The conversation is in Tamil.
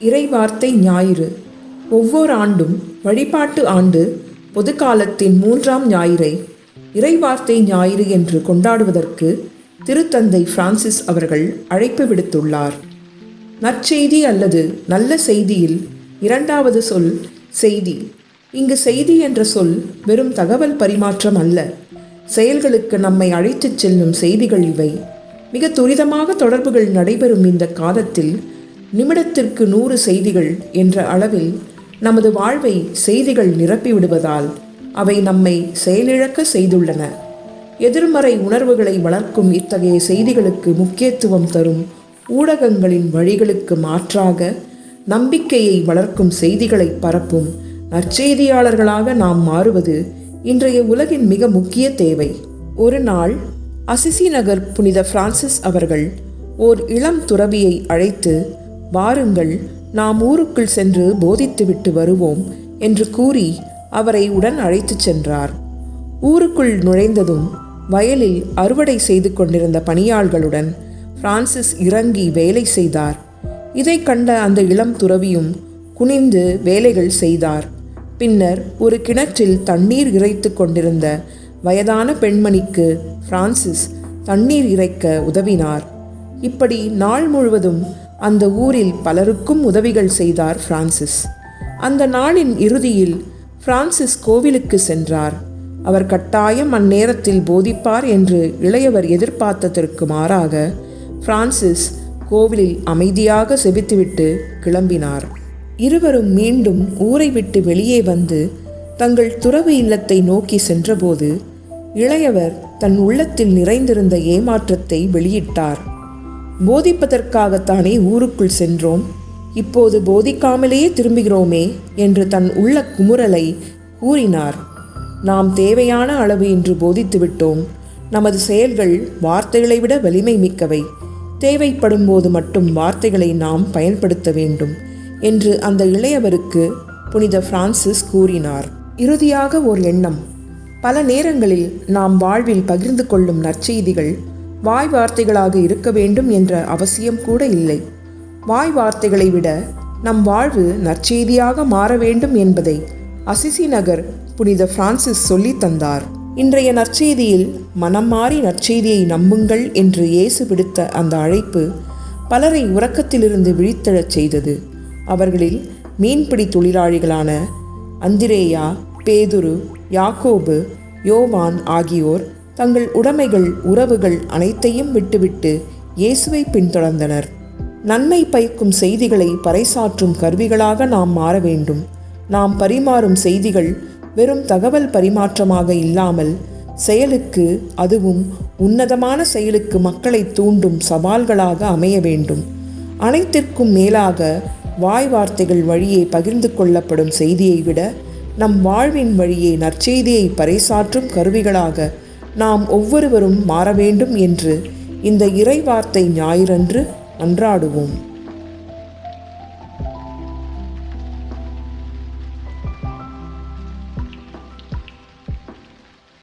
இறைவார்த்தை ஞாயிறு. ஒவ்வொரு ஆண்டும் வழிபாட்டு ஆண்டு பொதுக்காலத்தின் மூன்றாம் ஞாயிறை இறைவார்த்தை ஞாயிறு என்று கொண்டாடுவதற்கு திருத்தந்தை பிரான்சிஸ் அவர்கள் அழைப்பு விடுத்துள்ளார். நற்செய்தி அல்லது நல்ல செய்தியில் இரண்டாவது சொல் செய்தி. இங்கு செய்தி என்ற சொல் வெறும் தகவல் பரிமாற்றம் அல்ல. செயல்களுக்கு நம்மை அழைத்துச் செல்லும் செய்திகள் இவை. மிக துரிதமாக தொடர்புகள் நடைபெறும் இந்த காலத்தில் நிமிடத்திற்கு நூறு செய்திகள் என்ற அளவில் நமது வாழ்வை செய்திகள் நிரப்பிவிடுவதால் அவை நம்மை செயலிழக்க செய்துள்ளன. எதிர்மறை உணர்வுகளை வளர்க்கும் இத்தகைய செய்திகளுக்கு முக்கியத்துவம் தரும் ஊடகங்களின் வழிகளுக்கு மாற்றாக நம்பிக்கையை வளர்க்கும் செய்திகளை பரப்பும் நற்செய்தியாளர்களாக நாம் மாறுவது இன்றைய உலகின் மிக முக்கிய தேவை. ஒரு நாள் அசிசி நகர் புனித பிரான்சிஸ் அவர்கள் ஓர் இளம் துறவியை அழைத்து வாருங்கள் நாம் ஊருக்குள் சென்று போதித்துவிட்டு வருவோம் என்று கூறி அவரை உடன் அழைத்துச் சென்றார். ஊருக்குள் நுழைந்ததும் வயலில் அறுவடை செய்து கொண்டிருந்த பணியாள்களுடன் பிரான்சிஸ் இறங்கி வேலை செய்தார். இதை கண்ட அந்த இளம் துறவியும் குனிந்து வேலைகள் செய்தார். பின்னர் ஒரு கிணற்றில் தண்ணீர் இறைத்து கொண்டிருந்த வயதான பெண்மணிக்கு பிரான்சிஸ் தண்ணீர் இறைக்க உதவினார். இப்படி நாள் முழுவதும் அந்த ஊரில் பலருக்கும் உதவிகள் செய்தார் பிரான்சிஸ். அந்த நாளின் இறுதியில் பிரான்சிஸ் கோவிலுக்கு சென்றார். அவர் கட்டாயம் அந்நேரத்தில் போதிப்பார் என்று இளையவர் எதிர்பார்த்ததற்கு மாறாக பிரான்சிஸ் கோவிலில் அமைதியாக செபித்துவிட்டு கிளம்பினார். இருவரும் மீண்டும் ஊரை விட்டு வெளியே வந்து தங்கள் துறவு இல்லத்தை நோக்கி சென்றபோது இளையவர் தன் உள்ளத்தில் நிறைந்திருந்த ஏமாற்றத்தை வெளியிட்டார். போதிப்பதற்காகத்தானே ஊருக்குள் சென்றோம். இப்போது போதிக்காமலேயே திரும்புகிறோமே என்று தன் உள்ள குமுறலை கூறினார். நாம் தேவையான அளவு இன்று போதித்து விட்டோம். நமது செயல்கள் வார்த்தைகளை விட வலிமை மிக்கவை. தேவைப்படும் போது மட்டும் வார்த்தைகளை நாம் பயன்படுத்த வேண்டும் என்று அந்த இளையவருக்கு புனித பிரான்சிஸ் கூறினார். இறுதியாக ஓர் எண்ணம். பல நேரங்களில் நாம் வாழ்வில் பகிர்ந்து கொள்ளும் நற்செய்திகள் வாய் வார்த்தைகளாக இருக்க வேண்டும் என்ற அவசியம் கூட இல்லை. வாய் வார்த்தைகளை விட நம் வாழ்வு நற்செய்தியாக மாற வேண்டும் என்பதை அசிசி நகர் புனித பிரான்சிஸ் சொல்லி தந்தார். இன்றைய நற்செய்தியில் மனம் மாறி நற்செய்தியை நம்புங்கள் என்று இயேசு விடுத்த அந்த அழைப்பு பலரை உறக்கத்திலிருந்து விழித்தெழச் செய்தது. அவர்களில் மீன்பிடி தொழிலாளிகளான அந்திரேயா பேதுரு யாக்கோபு யோவான் ஆகியோர் தங்கள் உடைமைகள் உறவுகள் அனைத்தையும் விட்டுவிட்டு இயேசுவை பின்தொடர்ந்தனர். நன்மை பயக்கும் செய்திகளை பறைசாற்றும் கருவிகளாக நாம் மாற வேண்டும். நாம் பரிமாறும் செய்திகள் வெறும் தகவல் பரிமாற்றமாக இல்லாமல் செயலுக்கு அதுவும் உன்னதமான செயலுக்கு மக்களை தூண்டும் சவால்களாக அமைய வேண்டும். அனைத்திற்கும் மேலாக வாய் வார்த்தைகள் வழியே பகிர்ந்து கொள்ளப்படும் செய்தியை விட நம் வாழ்வின் வழியே நற்செய்தியை பறைசாற்றும் கருவிகளாக நாம் ஒவ்வொருவரும் மாற வேண்டும் என்று இந்த இறைவார்த்தை ஞாயிறன்று அன்றாடுவோம்